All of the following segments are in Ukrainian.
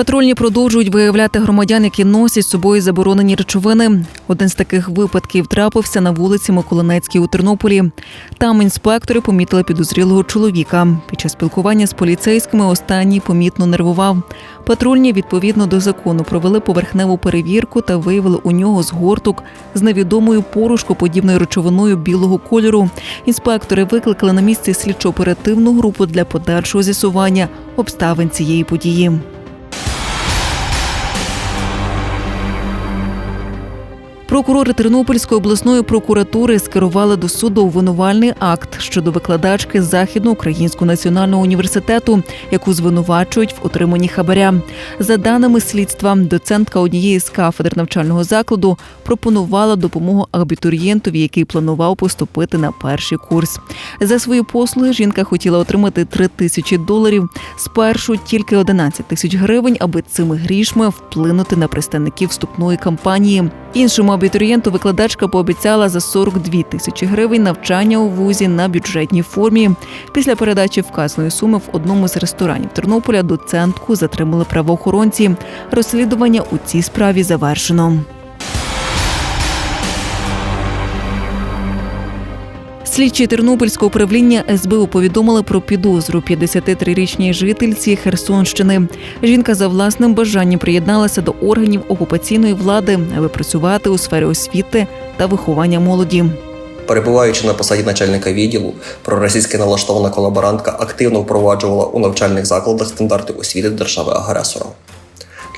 Патрульні продовжують виявляти громадян, які носять з собою заборонені речовини. Один з таких випадків трапився на вулиці Миколинецькій у Тернополі. Там інспектори помітили підозрілого чоловіка. Під час спілкування з поліцейськими останній помітно нервував. Патрульні відповідно до закону провели поверхневу перевірку та виявили у нього згорток з невідомою порошкоподібною речовиною білого кольору. Інспектори викликали на місце слідчо-оперативну групу для подальшого з'ясування обставин цієї події. Прокурори Тернопільської обласної прокуратури скерували до суду обвинувальний акт щодо викладачки Західноукраїнського національного університету, яку звинувачують в отриманні хабаря. За даними слідства, доцентка однієї з кафедр навчального закладу пропонувала допомогу абітурієнтові, який планував поступити на перший курс. За свої послуги жінка хотіла отримати 3 тисячі доларів. Спершу тільки 11 тисяч гривень, аби цими грішми вплинути на представників вступної кампанії. Іншому абітурієнту викладачка пообіцяла за 42 тисячі гривень навчання у вузі на бюджетній формі. Після передачі вказаної суми в одному з ресторанів Тернополя доцентку затримали правоохоронці. Розслідування у цій справі завершено. Слідчі Тернопільського управління СБУ повідомили про підозру 53-річній жительці Херсонщини. Жінка за власним бажанням приєдналася до органів окупаційної влади, аби працювати у сфері освіти та виховання молоді. Перебуваючи на посаді начальника відділу, проросійськи налаштована колаборантка активно впроваджувала у навчальних закладах стандарти освіти держави-агресора.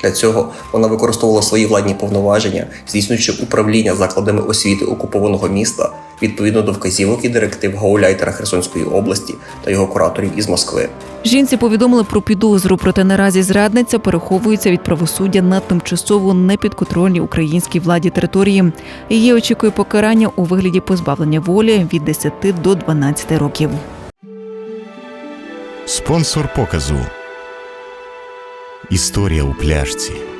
Для цього вона використовувала свої владні повноваження, здійснюючи управління закладами освіти окупованого міста відповідно до вказівок і директив гауляйтера Херсонської області та його кураторів із Москви. Жінці повідомили про підозру, проте наразі зрадниця переховується від правосуддя на тимчасово непідконтрольній українській владі території. Її очікує покарання у вигляді позбавлення волі від 10 до 12 років. Спонсор показу. Історія у пляшці.